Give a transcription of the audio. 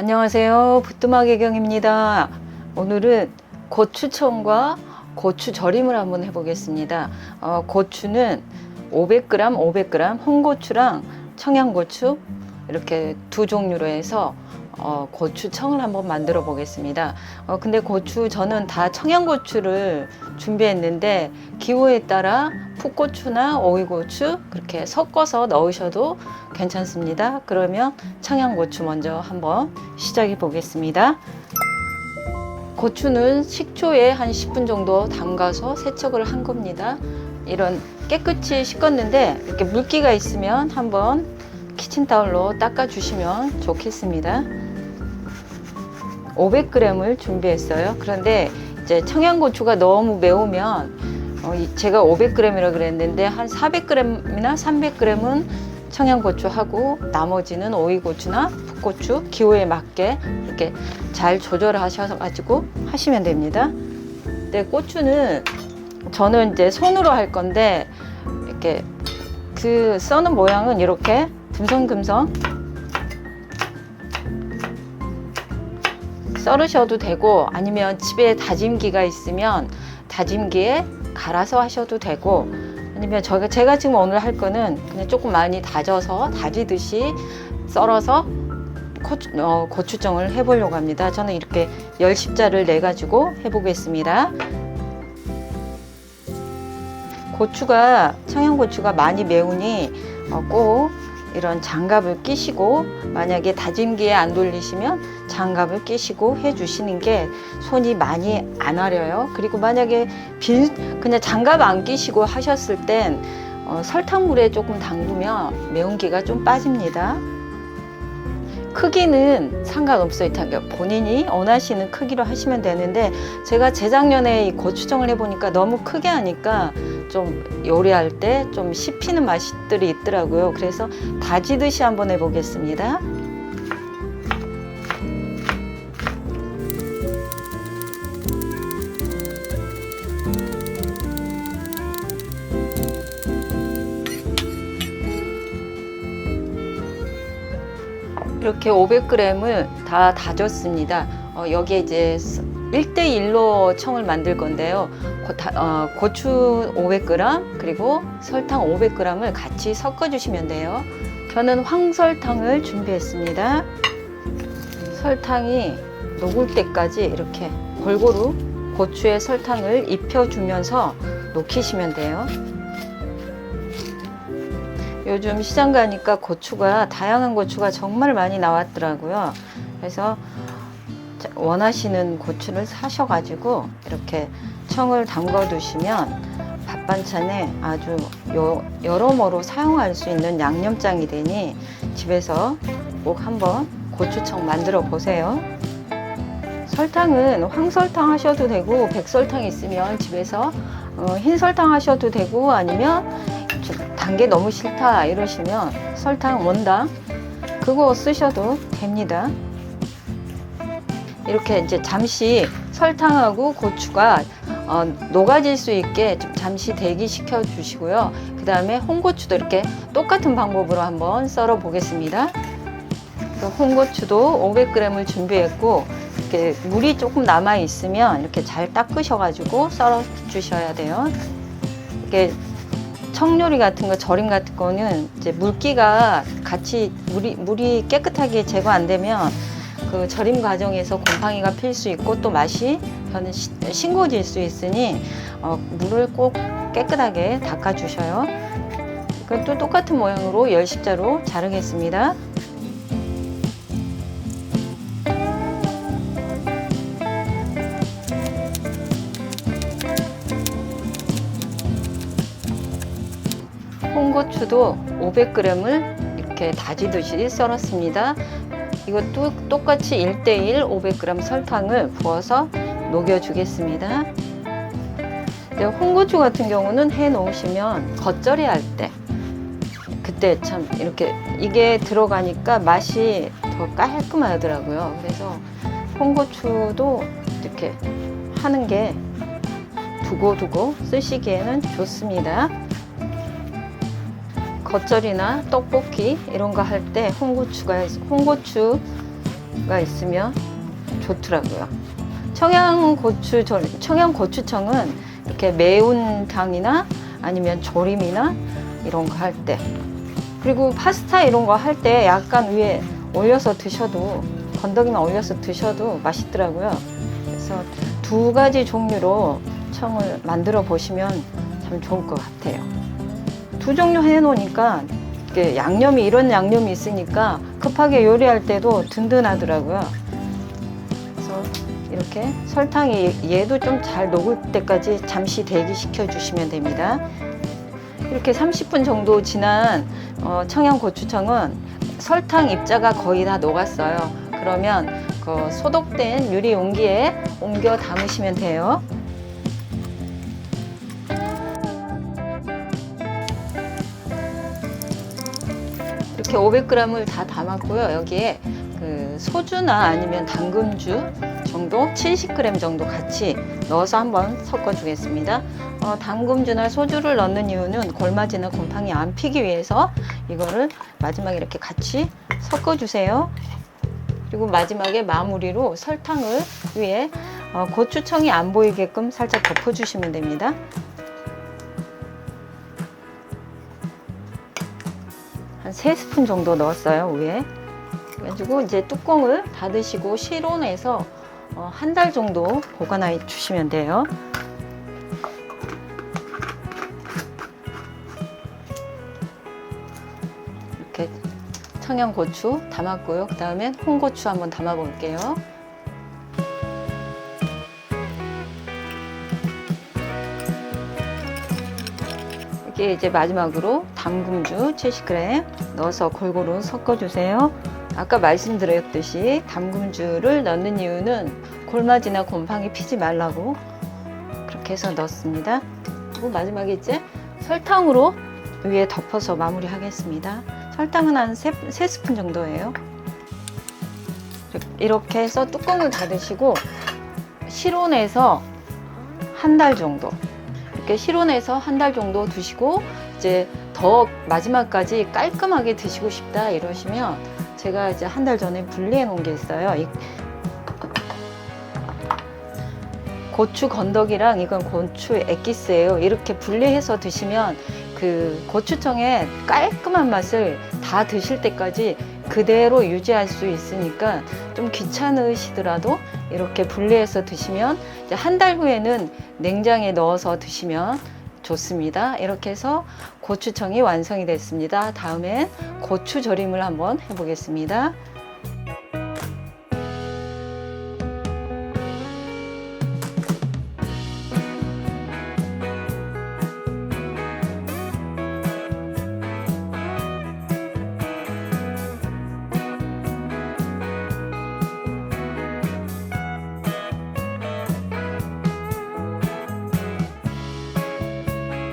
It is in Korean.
안녕하세요. 부뚜막의 경입니다. 오늘은 고추청과 고추 절임을 한번 해보겠습니다. 어, 고추는 500g, 500g, 홍고추랑 청양고추 이렇게 두 종류로 해서 어, 고추청을 한번 만들어 보겠습니다. 어, 근데 고추 저는 다 청양고추를 준비했는데 기호에 따라 풋고추나 오이고추 그렇게 섞어서 넣으셔도 괜찮습니다. 그러면 청양고추 먼저 한번 시작해 보겠습니다. 고추는 식초에 한 10분 정도 담가서 세척을 한 겁니다. 이런 깨끗이 씻었는데 이렇게 물기가 있으면 한번 키친타올로 닦아주시면 좋겠습니다. 500g을 준비했어요. 그런데 이제 청양고추가 너무 매우면 어, 이- 제가 500g이라 그랬는데 한 400g이나 300g은 청양고추하고 나머지는 오이고추나 풋고추 기호에 맞게 이렇게 잘 조절하셔서 가지고 하시면 됩니다. 근데 고추는 저는 이제 손으로 할 건데 이렇게 그 써는 모양은 이렇게 듬성듬성 썰으셔도 되고 아니면 집에 다짐기가 있으면 다짐기에 갈아서 하셔도 되고 아니면 저가 제가 지금 오늘 할 거는 그냥 조금 많이 다져서 다지듯이 썰어서 고추, 어, 고추정을 해보려고 합니다. 저는 이렇게 열 십자를 내 가지고 해보겠습니다. 고추가 청양고추가 많이 매우니 어, 꼭 이런 장갑을 끼시고 만약에 다짐기에 안 돌리시면 장갑을 끼시고 해주시는 게 손이 많이 안 아려요. 그리고 만약에 빈 그냥 장갑 안 끼시고 하셨을 땐 어, 설탕물에 조금 담그면 매운기가 좀 빠집니다. 크기는 상관없어요. 본인이 원하시는 크기로 하시면 되는데 제가 재작년에 이 고추정을 해보니까 너무 크게 하니까 좀 요리할 때 좀 씹히는 맛들이 있더라고요. 그래서 다지듯이 한번 해보겠습니다. 이렇게 500g을 다 다졌습니다. 어, 여기에 이제 1대1로 청을 만들 건데요. 어, 고추 500g 그리고 설탕 500g을 같이 섞어 주시면 돼요. 저는 황설탕을 준비했습니다. 설탕이 녹을 때까지 이렇게 골고루 고추에 설탕을 입혀주면서 녹이시면 돼요. 요즘 시장 가니까 고추가 다양한 고추가 정말 많이 나왔더라고요. 그래서 자, 원하시는 고추를 사셔가지고 이렇게 청을 담궈 두시면 밥 반찬에 아주 여, 여러모로 사용할 수 있는 양념장이 되니 집에서 꼭 한번 고추청 만들어 보세요. 설탕은 황설탕 하셔도 되고 백설탕 있으면 집에서 어, 흰 설탕 하셔도 되고 아니면 단 게 너무 싫다 이러시면 설탕 원당 그거 쓰셔도 됩니다. 이렇게 이제 잠시 설탕하고 고추가 어, 녹아질 수 있게 좀 잠시 대기시켜 주시고요. 그 다음에 홍고추도 이렇게 똑같은 방법으로 한번 썰어 보겠습니다. 홍고추도 500g을 준비했고 이렇게 물이 조금 남아 있으면 이렇게 잘 닦으셔가지고 썰어 주셔야 돼요. 이게 청요리 같은 거, 절임 같은 거는 이제 물기가 같이 물이 물이 깨끗하게 제거 안 되면 그 절임 과정에서 곰팡이가 필 수 있고 또 맛이 저는 시- 싱거워질 수 있으니 어, 물을 꼭 깨끗하게 닦아 주셔요. 그또 똑같은 모양으로 열 십자로 자르겠습니다. 홍고추도 500g을 이렇게 다지듯이 썰었습니다. 이것도 똑같이 1대1 500g 설탕을 부어서 녹여주겠습니다. 홍고추 같은 경우는 해 놓으시면 겉절이 할 때 그때 참 이렇게 이게 들어가니까 맛이 더 깔끔하더라고요. 그래서 홍고추도 이렇게 하는 게 두고두고 쓰시기에는 좋습니다. 겉절이나 떡볶이 이런 거 할 때 홍고추가 홍고추 고추가 있으면 좋더라고요. 청양 고추 청양 고추청은 이렇게 매운탕이나 아니면 조림이나 이런 거 할 때 그리고 파스타 이런 거 할 때 약간 위에 올려서 드셔도 건더기만 올려서 드셔도 맛있더라고요. 그래서 두 가지 종류로 청을 만들어 보시면 참 좋을 것 같아요. 두 종류 해 놓으니까 이게 양념이 이런 양념이 있으니까 급하게 요리할 때도 든든하더라고요. 그래서 이렇게 설탕이 얘도 좀 잘 녹을 때까지 잠시 대기시켜 주시면 됩니다. 이렇게 30분 정도 지난 어, 청양고추청은 설탕 입자가 거의 다 녹았어요. 그러면 그 소독된 유리 용기에 옮겨 담으시면 돼요. 이렇게 500g을 다 담았고요. 여기에 그 소주나 아니면 당근주 정도 70g 정도 같이 넣어서 한번 섞어 주겠습니다. 어, 당금주나 소주를 넣는 이유는 골마지나 곰팡이 안 피기 위해서 이거를 마지막에 이렇게 같이 섞어 주세요. 그리고 마지막에 마무리로 설탕을 위에 어, 고추청이 안 보이게끔 살짝 덮어 주시면 됩니다. 한 3스푼 정도 넣었어요, 위에. 그래가지고 이제 뚜껑을 닫으시고 실온에서 어, 한달 정도 보관해 주시면 돼요. 이렇게 청양고추 담았고요. 그 다음에 홍고추 한번 담아 볼게요. 이게 이제 마지막으로 담금주 70g 넣어서 골고루 섞어주세요. 아까 말씀드렸듯이 담금주를 넣는 이유는 골마지나 곰팡이 피지 말라고 그렇게 해서 넣습니다. 그리고 마지막에 이제 설탕으로 위에 덮어서 마무리하겠습니다. 설탕은 한 3, 스푼 정도예요. 이렇게 해서 뚜껑을 닫으시고 실온에서 한 달 정도 이렇게 실온에서 한 달 정도 두시고 이제 더 마지막까지 깔끔하게 드시고 싶다 이러시면 제가 이제 한 달 전에 분리해 놓은 게 있어요. 이 고추 건더기랑 이건 고추 액기스예요. 이렇게 분리해서 드시면 그 고추청의 깔끔한 맛을 다 드실 때까지 그대로 유지할 수 있으니까 좀 귀찮으시더라도 이렇게 분리해서 드시면 한 달 후에는 냉장에 넣어서 드시면 좋습니다. 이렇게 해서 고추청이 완성이 됐습니다. 다음엔 고추 절임을 한번 해보겠습니다.